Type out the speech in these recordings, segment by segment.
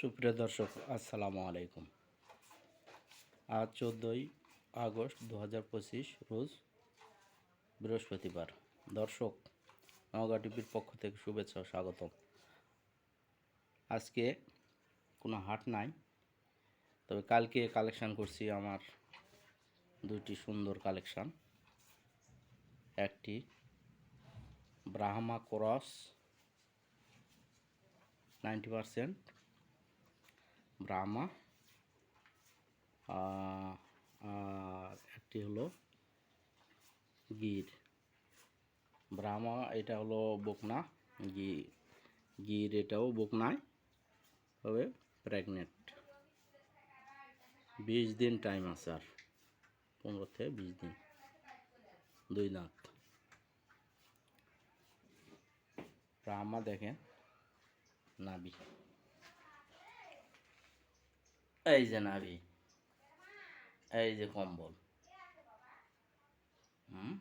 সুপ্রিয় দর্শক, আসসালামু আলাইকুম। আজ চোদ্দোই আগস্ট দু হাজার পঁচিশ, রোজ বৃহস্পতিবার। দর্শক, নওগাঁ টিভির পক্ষ থেকে শুভেচ্ছা স্বাগতম। আজকে কোনো হাট নাই, তবে কালকে কালেকশান করছি আমার দুইটি সুন্দর কালেকশান। একটি Brahma cross ninety percent Brahma আর একটি হলো গির। ব্রাহ্মা, এটা হলো বকনা। গি গির এটাও বকনায় তবে প্রেগনেন্ট বিশ দিন টাইম আছে আর, পনেরো থেকে বিশ দিন। দুই দাঁত ব্রাহ্মা দেখেন নাবি এই যে নাভি এই যে কম্বল। হুম?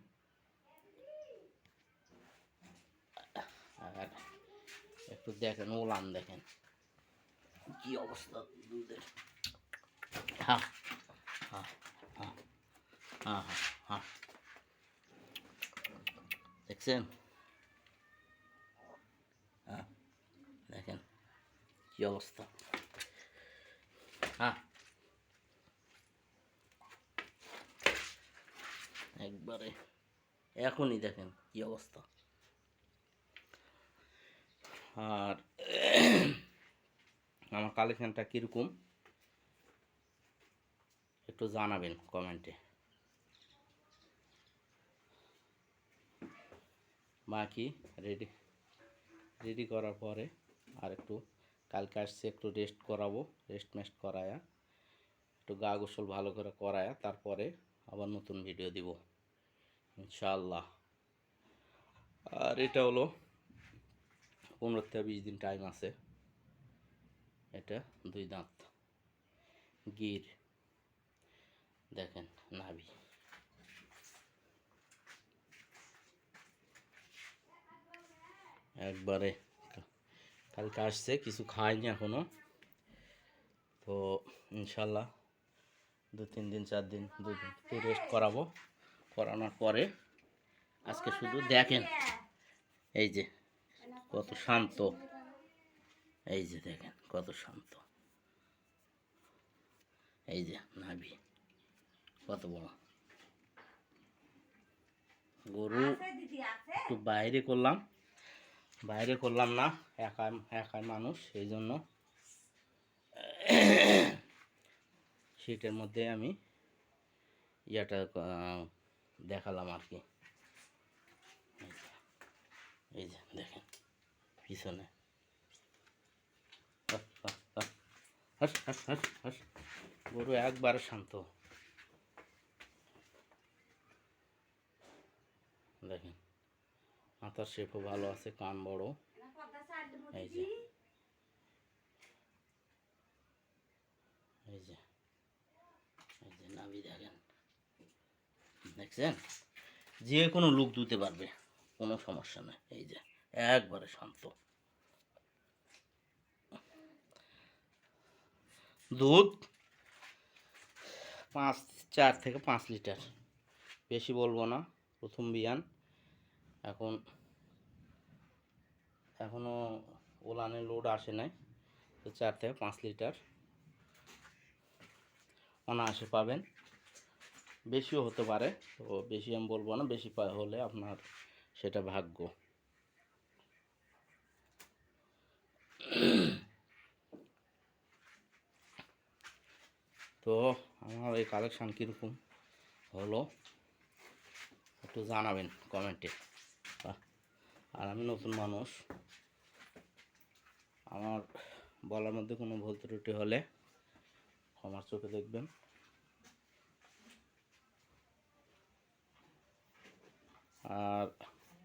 একটু দেখেন, ওলান দেখেন। কি অবস্থা, দুধের? হ্যাঁ হ্যাঁ হ্যাঁ হ্যাঁ হ্যাঁ হ্যাঁ। দেখছেন? হ্যাঁ দেখেন, কি অবস্থা। হ্যাঁ। একবারে, এখনই দেখেন কি অবস্থা। আর আমার কালেকশনটা কীরকম, একটু জানাবেন কমেন্টে। বাকি রেডি রেডি করার পরে আর একটু কালকে আসছে একটু রেস্ট করাবো রেস্ট মেস্ট করায়া, একটু গা গোসল ভালো করে করায়া, তারপরে আবার নতুন ভিডিও দিব, ইনশাআল্লাহ। আর এটা হলো পনেরো থেকে বিশ দিন টাইম আছে। এটা দুই দাঁত, গির, দেখেন নাভি। একবারে কালকে আসছে কিছু খাইনি এখনও। তো ইনশাল্লাহ দু তিন দিন চার দিন দুদিন একটু রেস্ট করাবো। করানোর পরে আজকে শুধু দেখেন। এই যে কত শান্ত। এই যে দেখেন কত শান্ত। এই যে নাভি কত বড়। গরু একটু বাইরে করলাম। বাইরে করলাম না একা একাই মানুষ, সেই জন্য শীতের মধ্যে আমি ইয়েটা দেখালাম আর কি এই যে দেখেন, পিছনে। গরু একবার শান্ত দেখেন মাথার শেপও ভালো আছে, কান বড়। এই যে। এই যে। এই যে নাভি দেখেন। দেখছেন? যে কোনো লুক দিতে পারবে, কোনো সমস্যা নেই। এই যে, একবারে শান্ত। দুধ পাঁচ, চার থেকে পাঁচ লিটার। বেশি বলব না, প্রথম বিয়ান। এখন এখনও ওলানে লোড আসে নাই। তো চার থেকে পাঁচ লিটার অনায়াসে পাবেন। বেশিও হতে পারে, তো বেশি আমি বলব না, বেশি হলে আপনার সেটা ভাগ্য। তো আমার এই কালেকশান কীরকম হলো, একটু জানাবেন কমেন্টে আর আমি নতুন মানুষ। আমার বলার মধ্যে কোনো ভুল ত্রুটি হলে ক্ষমার চোখে দেখবেন। আর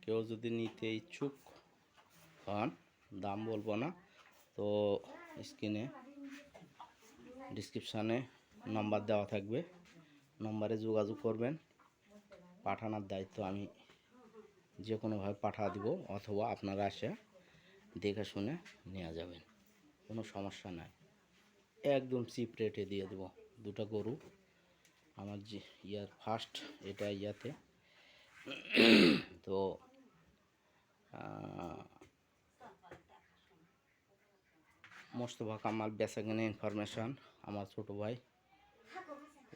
কেউ যদি নিতে ইচ্ছুক হন, দাম বলব না, তো স্ক্রিনে ডিসক্রিপশানে নম্বর দেওয়া থাকবে। নম্বরে যোগাযোগ করবেন। পাঠানোর দায়িত্ব আমি যে কোনোভাবে পাঠা দিব অথবা আপনারা এসে দেখে শুনে নেওয়া যাবেন। কোনো সমস্যা নাই। একদম চিপ রেটে দিয়ে দেবো। দুটো গরু। আমার যে ইয়ার ফার্স্ট এটা ইয়াতে। তো মোস্তফা কামাল বেসাগানে ইনফরমেশন আমার ছোটো ভাই।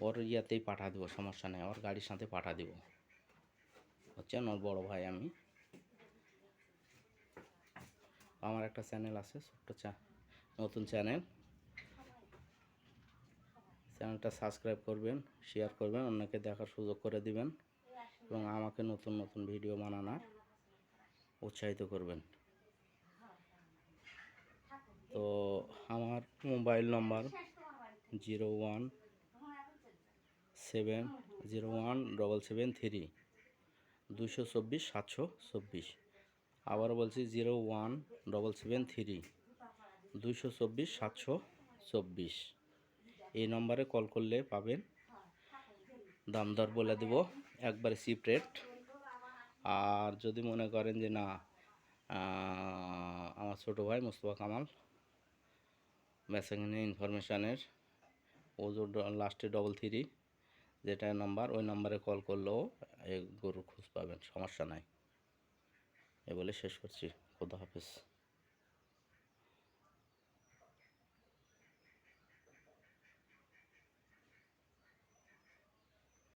ওর ইয়াতেই পাঠা দেবো, সমস্যা নেই। ওর গাড়ির সাথে পাঠা দেবো। হচ্ছেন আমার বড় ভাই আমি। আমার একটা চ্যানেল আছে, ছোট্ট নতুন চ্যানেল। চ্যানেলটা সাবস্ক্রাইব করবেন শেয়ার করবেন, অন্যকে দেখার সুযোগ করে দিবেন এবং আমাকে নতুন নতুন ভিডিও বানানোর উৎসাহিত করবেন। তো আমার mobile number zero one seven, zero one double seven three. দুশো চব্বিশ, সাতশো চব্বিশ। আবার বলছি zero one double seven three. দুশো চব্বিশ, সাতশো চব্বিশ। এই নম্বরে কল করলে পাবেন। দাম দর বলে দেব, একবারে চিপ রেট আর যদি মনে করেন যে না আমার ছোটো ভাই মুস্তফা কামাল মেসেঞ্জার ইনফরমেশানের ও লাস্টে ডবল থ্রি যেটা নাম্বার ওই নাম্বারে কল করলেও এই গরুর খোঁজ পাবেন, সমস্যা নাই। এ বলে শেষ করছি। খোদা হাফেজ।